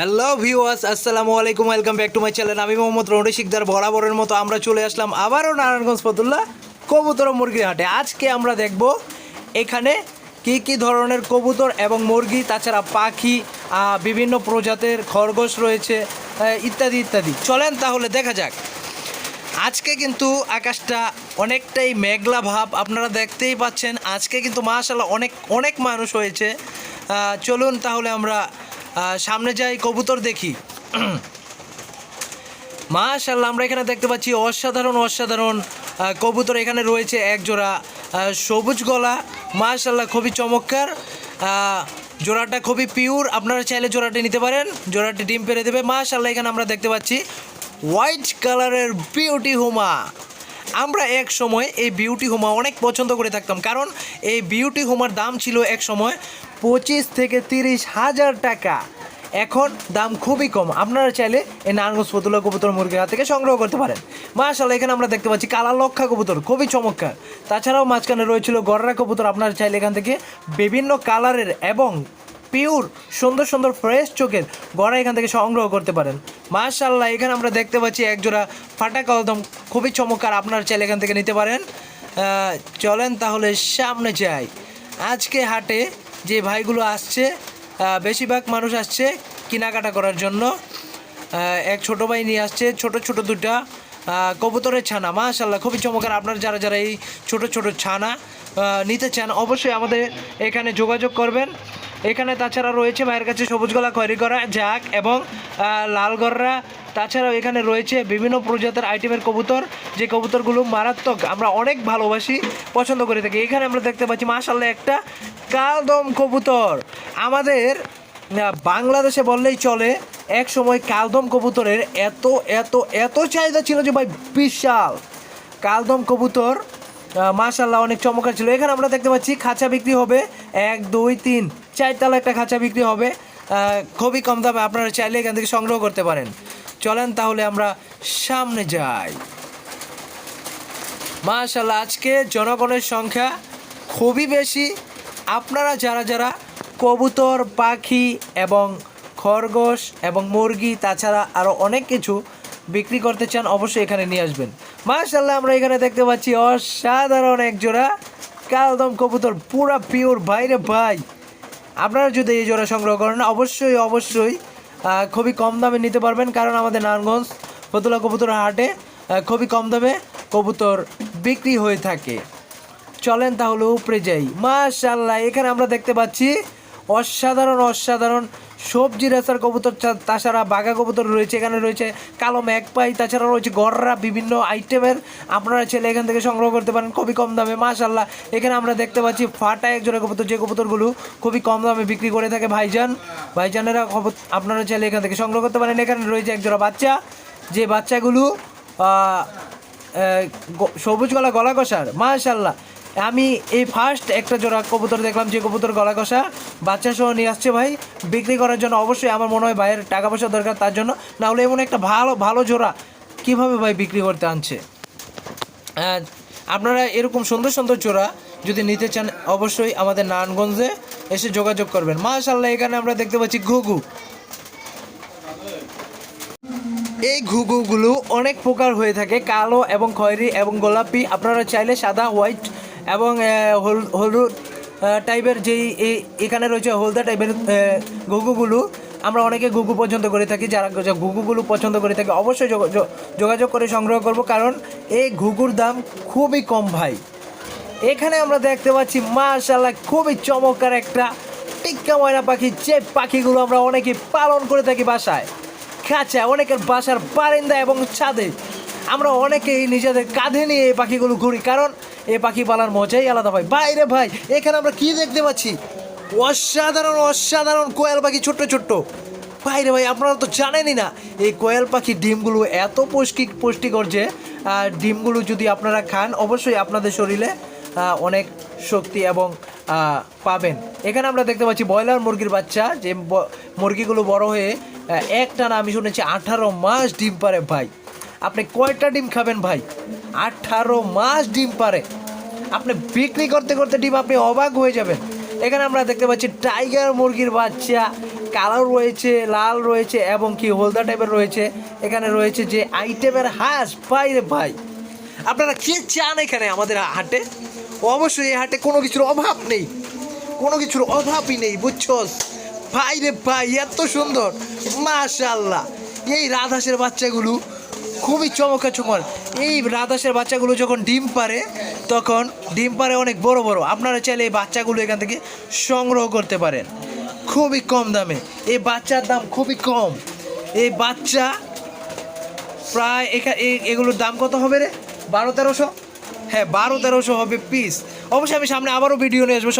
Hello viewers আসসালামু আলাইকুম welcome back to my channel আমি মোহাম্মদ রৌনক শিকদার, বরাবরের মতো আমরা চলে আসলাম আবারও নারায়ণগঞ্জ ফতুল্লা কবুতর মুরগির হাটে। আজকে আমরা দেখব এখানে কি কি ধরনের কবুতর এবং মুরগি, তাছাড়া পাখি বিভিন্ন প্রজাতির খরগোশ রয়েছে ইত্যাদি ইত্যাদি। চলেন তাহলে দেখা যাক। আজকে কিন্তু আকাশটা অনেকটাই মেঘলা ভাব, আপনারা দেখতেই পাচ্ছেন। আজকে কিন্তু মাশাল্লাহ অনেক অনেক মানুষ হয়েছে। চলুন তাহলে আমরা সামনে যাই, কবুতর দেখি। মাশাল্লাহ আমরা এখানে দেখতে পাচ্ছি অসাধারণ অসাধারণ কবুতর এখানে রয়েছে এক জোড়া সবুজ গলা। মাশাল্লাহ খুবই চমৎকার। জোড়াটা খুবই পিওর আপনারা চাইলে জোড়াটি নিতে পারেন। জোড়াটি ডিম পেরে দেবে। মাশাল্লাহ এখানে আমরা দেখতে পাচ্ছি হোয়াইট কালারের বিউটি হুমা। আমরা এক সময় এই বিউটি হোমা অনেক পছন্দ করে থাকতাম। কারণ এই বিউটি হোমার দাম ছিল এক সময় পঁচিশ থেকে তিরিশ হাজার টাকা। এখন দাম খুবই কম। আপনারা চাইলে এই নারায়ণগঞ্জ ফতুল্লা কবুতর মুরগির হাত থেকে সংগ্রহ করতে পারেন। মাশাল্লাহ এখানে আমরা দেখতে পাচ্ছি কালা লক্ষা কবুতর, খুবই চমৎকার। তাছাড়াও মাঝখানে রয়েছিল গররা কবুতর। আপনারা চাইলে এখান থেকে বিভিন্ন কালারের এবং পিওর, সুন্দর সুন্দর ফ্রেশ চোখের গড়া এখান থেকে সংগ্রহ করতে পারেন। মাশাল্লাহ এখানে আমরা দেখতে পাচ্ছি একজোড়া ফাটা কলদম, খুবই চমৎকার আপনার চাইলে এখান থেকে নিতে পারেন। চলেন তাহলে সামনে যাই। আজকে হাটে যে ভাইগুলো আসছে বেশিরভাগ মানুষ আসছে কেনাকাটা করার জন্য। এক ছোট ভাই নিয়ে আসছে, ছোট ছোট দুটা কবুতরের ছানা। মাশাল্লাহ খুবই চমৎকার আপনার যারা যারা এই ছোট ছোট ছানা নিতে চান অবশ্যই আমাদের এখানে যোগাযোগ করবেন। এখানে তাছাড়া রয়েছে ভাইয়ের কাছে সবুজ গলা, খয়রি করা জাক এবং লাল গররা। তাছাড়াও এখানে রয়েছে বিভিন্ন প্রজাতির আইটেমের কবুতর, যে কবুতরগুলো মারাত্মক, আমরা অনেক ভালোবাসি, পছন্দ করে থাকি। এখানে আমরা দেখতে পাচ্ছি মাশাল্লাহ একটা কালদম কবুতর। আমাদের বাংলাদেশে বললেই চলে, এক সময় কালদম কবুতরের এত এত এত চাহিদা ছিল যে ভাই, বিশাল। কালদম কবুতর মাশাল্লাহ অনেক চমৎকার ছিল। এখানে আমরা দেখতে পাচ্ছি খাঁচা বিক্রি হবে। এক, দুই, তিন চারতলা একটা খাঁচা বিক্রি হবে। খুবই কম দামে আপনারা চাইলে এখান থেকে সংগ্রহ করতে পারেন। চলেন তাহলে আমরা সামনে যাই। মাশাল্লাহ আজকে জনগণের সংখ্যা খুবই বেশি। আপনারা যারা যারা কবুতর, পাখি এবং খরগোশ এবং মুরগি, তাছাড়া আরও অনেক কিছু বিক্রি করতে চান, অবশ্যই এখানে নিয়ে আসবেন। মাশাল্লাহ আমরা এখানে দেখতে পাচ্ছি অসাধারণ এক জোড়া কালদম কবুতর, পুরা পিওর বাইরে ভাই। আপনারা যদি এই জোড়া সংগ্রহ করেন, অবশ্যই অবশ্যই খুবই কম দামে নিতে পারবেন, কারণ আমাদের নারায়ণগঞ্জ ফতুল্লা কবুতর হাটে খুবই কম দামে কবুতর বিক্রি হয়ে থাকে। চলেন তাহলে উপরে যাই। মাশাল্লাহ এখানে আমরা দেখতে পাচ্ছি অসাধারণ অসাধারণ সবজি রেসার কবুতর তাছাড়া বাঘা কবুতর রয়েছে, এখানে রয়েছে কালো ম্যাকপাই তাছাড়া রয়েছে গররা, বিভিন্ন আইটেমের। আপনারা ছেলে এখান থেকে সংগ্রহ করতে পারেন, খুবই কম দামে মাশাল্লাহ এখানে আমরা দেখতে পাচ্ছি ফাটা একজোড়া কবুতর, যে কবুতরগুলো খুবই কম দামে বিক্রি করে থাকে ভাইজান। ভাইজানেরা কবুত- আপনারা ছেলে এখান থেকে সংগ্রহ করতে পারেন। এখানে রয়েছে একজোড়া বাচ্চা, যে বাচ্চাগুলো সবুজ গলা গলা কষার মাশাল্লাহ আমি এই ফার্স্ট একটা জোড়া কবুতর দেখলাম যে কবুতর গলা কষা বাচ্চা সহ নিয়ে আসছে ভাই। বিক্রি করার জন্য অবশ্যই আমার মনে হয় ভাইয়ের টাকা পয়সা দরকার তার জন্য। না হলে এমন একটা ভালো ভালো জোড়া কীভাবে ভাই বিক্রি করতে আনছে? আপনারা এরকম সুন্দর সুন্দর জোড়া যদি নিতে চান, অবশ্যই আমাদের নারায়ণগঞ্জে এসে যোগাযোগ করবেন। মাশাল্লাহ এখানে আমরা দেখতে পাচ্ছি ঘুঘু। এই ঘুঘুগুলো অনেক প্রকার হয়ে থাকে, কালো এবং খয়েরি এবং গোলাপি। আপনারা চাইলে সাদা, হোয়াইট এবং হলুদ টাইপের যেই এখানে রয়েছে হলদা টাইপের ঘুঘুগুলো। আমরা অনেকে ঘুঘু পছন্দ করে থাকি, যারা ঘুঘুগুলো পছন্দ করে থাকি, অবশ্যই যোগ- যোগ- যোগাযোগ করে সংগ্রহ করব, কারণ এই ঘুঘুর দাম খুবই কম ভাই। এখানে আমরা দেখতে পাচ্ছি মাশাল্লাহ খুবই চমৎকার একটা টিক্কা ময়না পাখি, যে পাখিগুলো আমরা অনেকে পালন করে থাকি বাসায়। খাঁচা অনেকের বাসার বারিন্দা এবং ছাদে। আমরা অনেকেই নিজেদের কাঁধে নিয়ে এই পাখিগুলো ঘুরি, কারণ এই পাখি পালার মজাই আলাদা ভাই। বাইরে ভাই, এখানে আমরা কি দেখতে পাচ্ছি? অসাধারণ অসাধারণ কোয়েল পাখি, ছোট্ট ছোট্ট। বাইরে ভাই, আপনারা তো জানেনই না, এই কোয়েল পাখির ডিমগুলো এত পুষ্টি পুষ্টিকর যে ডিমগুলো যদি আপনারা খান, অবশ্যই আপনাদের শরীরে অনেক শক্তি এবং পাবেন। এখানে আমরা দেখতে পাচ্ছি ব্রয়লার মুরগির বাচ্চা, যে মুরগিগুলো বড় হয়ে একটা না আমি শুনেছি আঠারো মাস ডিম পারে ভাই। আপনি কয়টা ডিম খাবেন ভাই? আঠারো মাস ডিম পারে। আপনি বিক্রি করতে করতে ডিম আপনি অবাক হয়ে যাবেন। এখানে আমরা দেখতে পাচ্ছি টাইগার মুরগির বাচ্চা, কালো রয়েছে, লাল রয়েছে এবং কি হলদা টাইপের রয়েছে। এখানে রয়েছে যে আইটেমের হাঁস, ভাই রে ভাই। আপনারা কি চান এখানে আমাদের হাটে? অবশ্যই এই হাটে কোনো কিছুর অভাব নেই। কোনো কিছুর অভাবই নেই বুঝছস ভাই রে ভাই, এত সুন্দর। মাশাল্লাহ এই রাধাসের বাচ্চাগুলো খুবই চমৎকার চমৎকার এই রাধাসের বাচ্চাগুলো যখন ডিম পারে, তখন ডিম পারে অনেক বড় বড়। আপনারা চাইলে এই বাচ্চাগুলো এখান থেকে সংগ্রহ করতে পারেন। খুবই কম দামে। এই বাচ্চার দাম খুবই কম। এই বাচ্চা প্রায় এখা এগুলোর দাম কত হবে রে? বারো তেরোশো? হ্যাঁ বারো তেরোশো হবে পিস অবশ্যই আমি সামনে আবারও ভিডিও নিয়ে আসব। সব